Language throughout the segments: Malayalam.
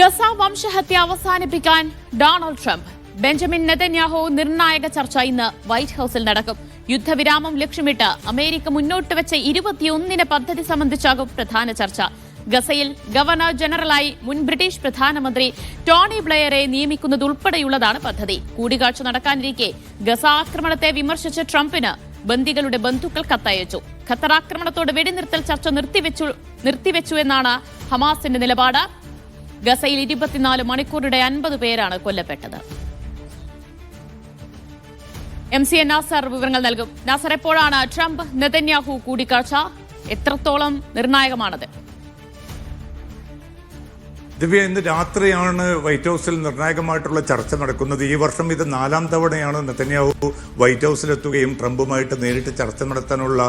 ഗസ വംശഹത്യ അവസാനിപ്പിക്കാൻ ഡൊണാൾഡ് ട്രംപ് ബെഞ്ചമിൻ നെതന്യാഹു നിർണായക ചർച്ച ഇന്ന് വൈറ്റ് ഹൌസിൽ നടക്കും. യുദ്ധവിരാമം ലക്ഷ്യമിട്ട് അമേരിക്ക മുന്നോട്ട് വെച്ച ഇരുപത്തിയൊന്നിന് പദ്ധതി സംബന്ധിച്ചാകും പ്രധാന ചർച്ച. ഗസയിൽ ഗവർണർ ജനറലായി മുൻ ബ്രിട്ടീഷ് പ്രധാനമന്ത്രി ടോണി ബ്ലെയറെ നിയമിക്കുന്നതുൾപ്പെടെയുള്ളതാണ് പദ്ധതി. കൂടിക്കാഴ്ച നടക്കാനിരിക്കെ ഗസ ആക്രമണത്തെ വിമർശിച്ച ട്രംപിന് ബന്ദികളുടെ ബന്ധുക്കൾ കത്തയച്ചു. ഖത്തർ ആക്രമണത്തോട് വെടിനിർത്തൽ ചർച്ച നിർത്തിവെച്ചു നിർത്തിവെച്ചു എന്നാണ് ഹമാസിന്റെ നിലപാട്. ഗസയിൽ ഇരുപത്തിനാല് മണിക്കൂറിടെ അൻപത് പേരാണ് കൊല്ലപ്പെട്ടത്. എം സി എ നാസർ വിവരങ്ങൾ നൽകും. നാസർ എപ്പോഴാണ് ട്രംപ് നെതന്യാഹു കൂടിക്കാഴ്ച? എത്രത്തോളം നിർണായകമാണത്? ദിവ്യ ഇന്ന് രാത്രിയാണ് വൈറ്റ് ഹൗസിൽ നിർണായകമായിട്ടുള്ള ചർച്ച നടക്കുന്നത്. ഈ വർഷം ഇത് നാലാം തവണയാണ് നെതന്യാഹു വൈറ്റ് ഹൗസിലെത്തുകയും ട്രംപുമായിട്ട് നേരിട്ട് ചർച്ച നടത്താനുള്ള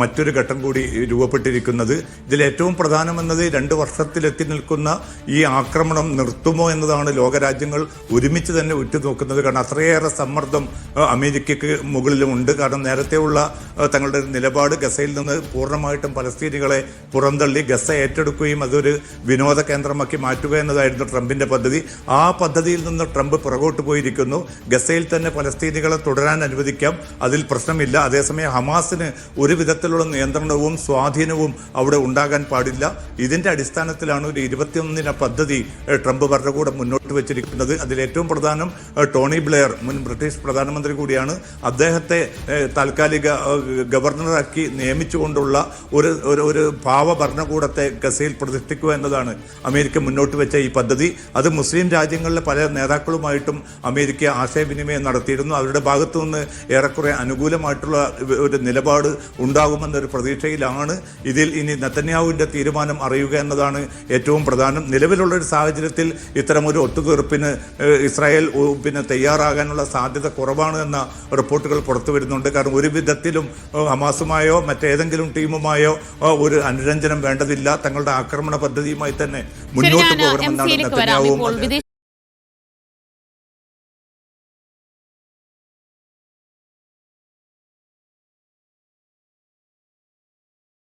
മറ്റൊരു ഘട്ടം കൂടി രൂപപ്പെട്ടിരിക്കുന്നത്. ഇതിൽ ഏറ്റവും പ്രധാനമെന്നത് രണ്ട് വർഷത്തിലെത്തി നിൽക്കുന്ന ഈ ആക്രമണം നിർത്തുമോ എന്നതാണ് ലോകരാജ്യങ്ങൾ ഒരുമിച്ച് തന്നെ ഉറ്റുനോക്കുന്നത്. കാരണം അത്രയേറെ സമ്മർദ്ദം അമേരിക്കയ്ക്ക് മുകളിലുമുണ്ട്. കാരണം നേരത്തെയുള്ള തങ്ങളുടെ നിലപാട് ഗസയിൽ നിന്ന് പൂർണമായിട്ടും പലസ്തീനികളെ പുറന്തള്ളി ഗസ ഏറ്റെടുക്കുകയും അതൊരു വിനോദ കേന്ദ്രമാക്കി മാറ്റുക എന്നതായിരുന്നു ട്രംപിന്റെ പദ്ധതി. ആ പദ്ധതിയിൽ നിന്ന് ട്രംപ് പുറകോട്ട് പോയിരിക്കുന്നു. ഗസയിൽ തന്നെ പലസ്തീനികളെ തുടരാൻ അനുവദിക്കാം. അതിൽ പ്രശ്നമില്ല. അതേസമയം ഹമാസിന് ഒരു വിധത്തിലുള്ള നിയന്ത്രണവും സ്വാധീനവും അവിടെ ഉണ്ടാകാൻ പാടില്ല. ഇതിന്റെ അടിസ്ഥാനത്തിലാണ് ഒരു ഇരുപത്തിയൊന്നിന പദ്ധതി ട്രംപ് ഭരണകൂടം മുന്നോട്ട് വെച്ചിരിക്കുന്നത്. അതിൽ ഏറ്റവും പ്രധാനം ടോണി ബ്ലെയർ മുൻ ബ്രിട്ടീഷ് പ്രധാനമന്ത്രി കൂടിയാണ്. അദ്ദേഹത്തെ താൽക്കാലിക ഗവർണറാക്കി നിയമിച്ചുകൊണ്ടുള്ള ഒരു ഒരു ഭാവ ഭരണകൂടത്തെ ഗസയിൽ പ്രതിഷ്ഠിക്കുക എന്നതാണ് അമേരിക്ക മുന്നോട്ട് വെച്ച ഈ പദ്ധതി. അത് മുസ്ലിം രാജ്യങ്ങളിലെ പല നേതാക്കളുമായിട്ടും അമേരിക്ക ആശയവിനിമയം നടത്തിയിരുന്നു. അവരുടെ ഭാഗത്തു നിന്ന് ഏറെക്കുറെ അനുകൂലമായിട്ടുള്ള ഒരു നിലപാട് ഉണ്ടാകുമെന്നൊരു പ്രതീക്ഷയിലാണ്. ഇതിൽ ഇനി നത്തന്യാവിന്റെ തീരുമാനം അറിയുക എന്നതാണ് ഏറ്റവും പ്രധാനം. നിലവിലുള്ള ഒരു സാഹചര്യത്തിൽ ഇത്തരമൊരു ഒത്തുതീർപ്പിന് ഇസ്രായേൽ പിന്നെ തയ്യാറാകാനുള്ള സാധ്യത കുറവാണ് എന്ന റിപ്പോർട്ടുകൾ പുറത്തു വരുന്നുണ്ട്. കാരണം ഒരു വിധത്തിലും ഹമാസുമായോ മറ്റേതെങ്കിലും ടീമുമായോ ഒരു അനുരഞ്ജനം വേണ്ടതില്ല. തങ്ങളുടെ ആക്രമണ പദ്ധതിയുമായി തന്നെ മുന്നോട്ട് ഞാൻ എം സിയിലേക്ക് വരാം. ഇപ്പോൾ വിദേശ